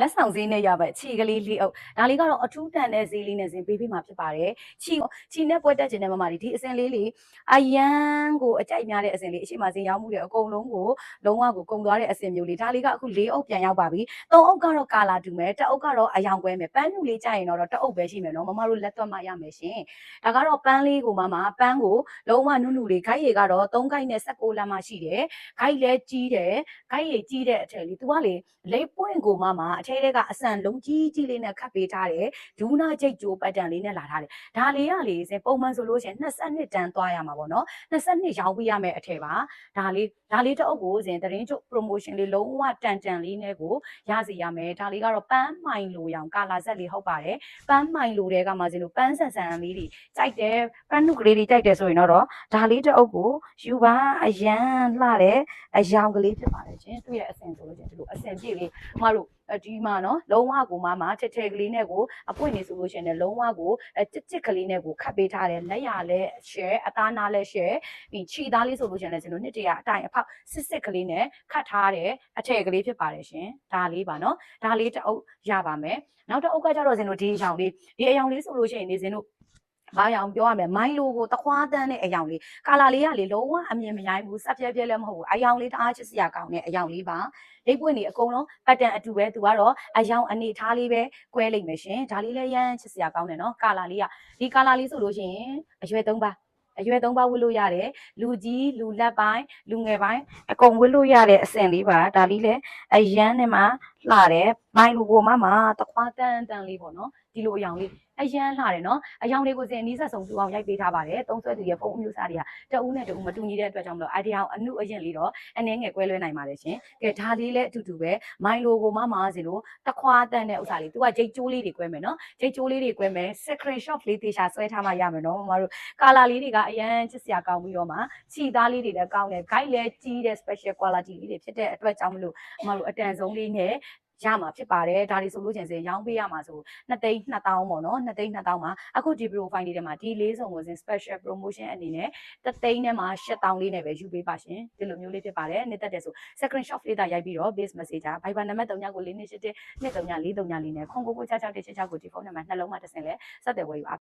လက်ဆောင်ဈေးနဲ့ရပါခြေကလေးလေးအုပ်ဒါလေးကတော့အထူးတန်တဲ့ဈေးလေးနဲ့ဈေးပေးပေးမှာဖြစ်ပါတယ်ခြေခြေနဲ့ပွဲတက်ခြင်းနဲ့မမဒီအစင်လေးလေးအယမ်းကိုအကြိုက်များတဲ့အစင်လေးအရှိမဈေးရောက်မှုတွေအကုန်လုံးကိုလုံးဝကိုကုန်သွားတဲ့အစင်မျိုးလေးဒါလေးကအခု၄အုပ်ပြန်ရောက်ပါပြီသုံးအုပ်ကတော့ကာလာတူမယ်တစ်အုပ်ကတော့အယောင်ကွဲမယ်ပန်းနုလေးကြိုက်ရင်တော့တစ်အုပ်ပဲရှိမယ်နော်မမတို့လက်သွက်မှရမယ်ရှင်ဒါကတော့ပန်းလေးကိုမမပန်းကိုလုံးဝနုနုလေးခိုက်ရည်ကတော့3ခိုက်နဲ့16လက်မှရှိတယ်ခိုက်လည်းကြီးတယ်ခိုက်ရည်ကြီးတဲ့အထက်လေး तू ကလေလိပ်ပွင့်ကိုမမအထဲထဲကအဆန်လုံးကြီးကြီးလေးနဲ့ခတ်ပေးထားတယ်ဒူးနာချိတ်ကြိုးပတ်တန်လေးနဲ့လာထားတယ်ဒါလေးကလေစပုံမှန်ဆိုလို့ရှိရင်22တန်သွားရမှာပေါ့နော်22ရောင်းပေးရမယ်အထည်ပါဒါလေးဒါလေးတစ်အုပ်ကိုစဉ်တရင်ချုပ် promotion လေးလုံးဝတန်တန်လေးနဲ့ကိုရစီရမယ်ဒါလေးကတော့ပန်းမိုင်လိုရောင်ကာလာဆက်လေးဟုတ်ပါတယ်ပန်းမိုင်လိုတဲ့ကမှစဉ်လို့ပန်းဆန်ဆန်လေးတွေကြိုက်တယ်ပန်းနုကလေးတွေကြိုက်တယ်ဆိုရင်တော့ဒါလေးတစ်အုပ်ကိုယူပါအရန်လှတဲ့အယောင်ကလေးဖြစ်ပါတယ်ရှင်သူ့ရဲ့အဆင်ဆိုလို့ချင်းဒီလိုအဆင်ပြည့်လေးမတို့အ ဒီမှာနော်လုံးဝကိုမမထက်ထက်ကလေးနဲ့ကိုအပွင့်နေဆိုလို့ရှိရင်လည်းလုံးဝကိုအချစ်ချစ်ကလေးနဲ့ကိုခတ်ပေးထားတယ်လက်ရလဲ share အသားနာလဲ share ပြီးခြေသားလေးဆိုလို့ရှိရင်လည်းကျွန်တော်နှစ်တရာအတိုင်အဖောက်စစ်စစ်ကလေးနဲ့ခတ်ထားတယ်အထည်ကလေးဖြစ်ပါတယ်ရှင်ဒါလေးပါနော်ဒါလေးတစ်အုပ်ရပါမယ်နောက်တစ်အုပ်ကကြတော့ဇင်တို့ဒီအယောင်လေးဒီအယောင်လေးဆိုလို့ရှိရင်နေဇင်တို့ ဘာရောင်ပြောရမလဲမိုင်းလိုကိုတခွားတန်းတဲ့အယောင်လေးကာလာလေးကလေလုံးဝအမြင်မရိုင်းဘူးစက်ပြဲပြဲလည်းမဟုတ်ဘူးအယောင်လေးတအားချစ်စရာကောင်းတဲ့အယောင်လေးပါလိပ်ပွင့်နေအကုန်လုံးပတ်တန်အတူပဲသူကတော့အယောင်အနေထားလေးပဲကွဲလိမ့်မယ်ရှင်ဒါလေးလည်းရမ်းချစ်စရာကောင်းတယ်နော်ကာလာလေးကဒီကာလာလေးဆိုလို့ရှိရင်အရွယ်၃ပါးအရွယ်၃ပါးဝတ်လို့ရတယ်လူကြီးလူလက်ပိုင်းလူငယ်ပိုင်းအကုန်ဝတ်လို့ရတဲ့အဆင့်လေးပါဒါလေးလည်းအရန်နဲ့မှ လှတယ်မိုင်းလူကိုမှမှတခွားတန်းတန်းလေးပေါ့နော်ဒီလိုအယောင်လေးအရန်လှတယ်နော်အယောင်လေးကိုစင်အနီးဆက်ဆုံးသူအောင်ရိုက်ပေးထားပါတယ်သုံးဆွဲသူရဲ့ဖုန်းအမျိုးအစားတွေကတအူးနဲ့တအူးမတူညီတဲ့အတွက်ကြောင့်မလို့ idea အောင်အနုအရင်လေးတော့အနေငယ်ကွဲလွဲနိုင်ပါတယ်ရှင်ကဲဒါလေးလည်းအတူတူပဲမိုင်းလိုကိုမှမှစီလို့တခွားတန်းတဲ့ဥစ္စာလေးသူကဂျိတ်ကျိုးလေးတွေကွဲမယ်နော်ဂျိတ်ကျိုးလေးတွေကွဲမယ် screenshot လေးတေချာဆွဲထားမှရမယ်နော်မမတို့ကာလာလေးတွေကအရန်ချစ်စရာကောင်းပြီးတော့မှခြိသားလေးတွေလည်းကောင်းတယ် guide လည်းကြီးတဲ့ special quality လေးတွေဖြစ်တဲ့အတွက်ကြောင့်မလို့မမတို့အတန်ဆုံးလေးနဲ့ ရမှာဖြစ်ပါတယ်ဒါတွေဆိုလို့ချင်းစင်ရောင်းပေးရမှာဆို2သိန်း2000ပေါ့နော်2သိန်း2000မှာအခုဒီ profile လေးထဲမှာဒီလေးစုံကိုစင် special promotion အနေနဲ့တသိန်းထဲမှာ8000လေးနဲ့ပဲယူပေးပါရှင်ဒီလိုမျိုးလေးဖြစ်ပါတယ်နေတက်တယ်ဆို screenshot လေးတာရိုက်ပြီးတော့ base messenger Viber နံပါတ်3ညကိုလေးနေရှစ်တဲ့239 439လေးနဲ့ခွန်ကိုကို6666ကိုဒီဖုန်းနံပါတ်နှလုံးမှာတက်ဆင်လဲဆက်သွယ်ဝယ်ယူအား